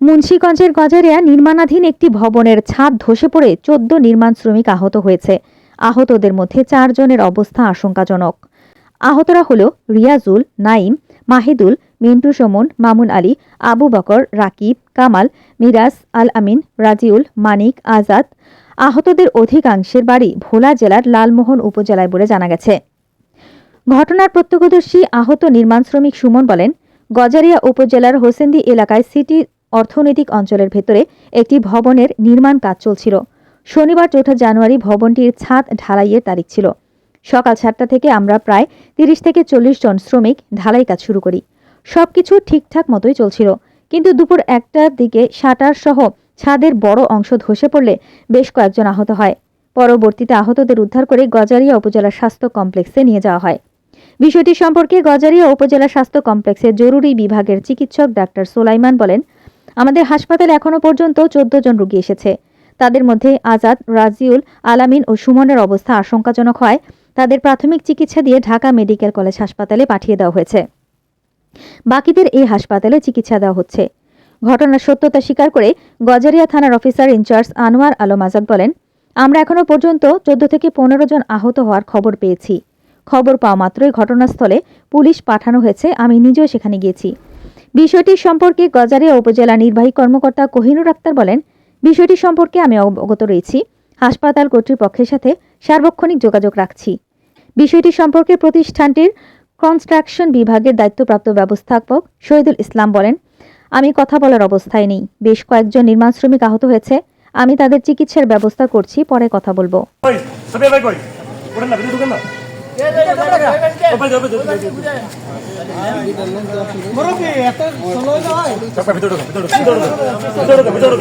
মুন্সীগঞ্জের গজারিয়া নির্মাণাধীন একটি ভবনের ছাদ ধসে পড়ে চোদ্দ নির্মাণ শ্রমিক আহত হয়েছে। আহতদের মধ্যে চারজনের অবস্থা আশঙ্কাজনক। আহতরা হল রিয়াজুল, নাইম, মাহিদুল, মিন্টু সুমন, মামুন আলী, আবু বকর, রাকিব, কামাল, মিরাজ, আল আমিন, রাজিউল, মানিক, আজাদ। আহতদের অধিকাংশের বাড়ি ভোলা জেলার লালমোহন উপজেলায় বলে জানা গেছে। ঘটনার প্রত্যক্ষদর্শী আহত নির্মাণ শ্রমিক সুমন বলেন, গজারিয়া উপজেলার হোসেন্দি এলাকায় সিটি অর্থনৈতিক অঞ্চলের ভেতরে একটি ভবনের নির্মাণ কাজ চলছিল। শনিবার চৌঠা জানুয়ারি ভবনটির ছাদ ঢালাইয়ের তারিখ ছিল। সকাল সাতটা থেকে আমরা প্রায় তিরিশ থেকে চল্লিশ জন শ্রমিক ঢালাই কাজ শুরু করি। সবকিছু ঠিকঠাক মতোই চলছিল। কিন্তু দুপুর একটার দিকে শাটার সহ ছাদের বড় অংশ ধসে পড়লে বেশ কয়েকজন আহত হয়। পরবর্তীতে আহতদের উদ্ধার করে গজারিয়া উপজেলা স্বাস্থ্য কমপ্লেক্সে নিয়ে যাওয়া হয়। বিষয়টি সম্পর্কে গজারিয়া উপজেলা স্বাস্থ্য কমপ্লেক্সের জরুরি বিভাগের চিকিৎসক ডাক্তার সোলাইমান বলেন আমাদের হাসপাতালে এখনও পর্যন্ত চোদ্দ জন রোগী এসেছে। তাদের মধ্যে আজাদ, রাজিউল, আলামিন ও সুমনের অবস্থা আশঙ্কাজনক হয়। তাদের প্রাথমিক চিকিৎসা দিয়ে ঢাকা মেডিকেল কলেজ হাসপাতালে পাঠিয়ে দেওয়া হয়েছে। বাকিদের এই হাসপাতালে চিকিৎসা দেওয়া হচ্ছে। ঘটনার সত্যতা স্বীকার করে গজারিয়া থানার অফিসার ইনচার্জ আনোয়ার আলম আজাদ বলেন, আমরা এখনও পর্যন্ত চোদ্দ থেকে পনেরো জন আহত হওয়ার খবর পেয়েছি। খবর পাওয়া মাত্রই ঘটনাস্থলে পুলিশ পাঠানো হয়েছে। আমি নিজেও সেখানে গিয়েছি। বিষয়টি সম্পর্কে গজারিয়া উপজেলা নির্বাহী কর্মকর্তা কোহিনুর আক্তার বলেন, বিষয়টি সম্পর্কে আমি অবগত রয়েছি। হাসপাতাল কর্তৃপক্ষের সাথে সার্বক্ষণিক যোগাযোগ রাখছি। বিষয়টি সম্পর্কে প্রতিষ্ঠানটির কনস্ট্রাকশন বিভাগের দায়িত্বপ্রাপ্ত ব্যবস্থাপক শহীদুল ইসলাম বলেন, আমি কথা বলার অবস্থায় নেই। বেশ কয়েকজন নির্মাণ শ্রমিক আহত হয়েছে। আমি তাদের চিকিৎসার ব্যবস্থা করছি, পরে কথা বলব। ভিতরে হয় ভিতরে ভিতরে ভিতরে ভিতরে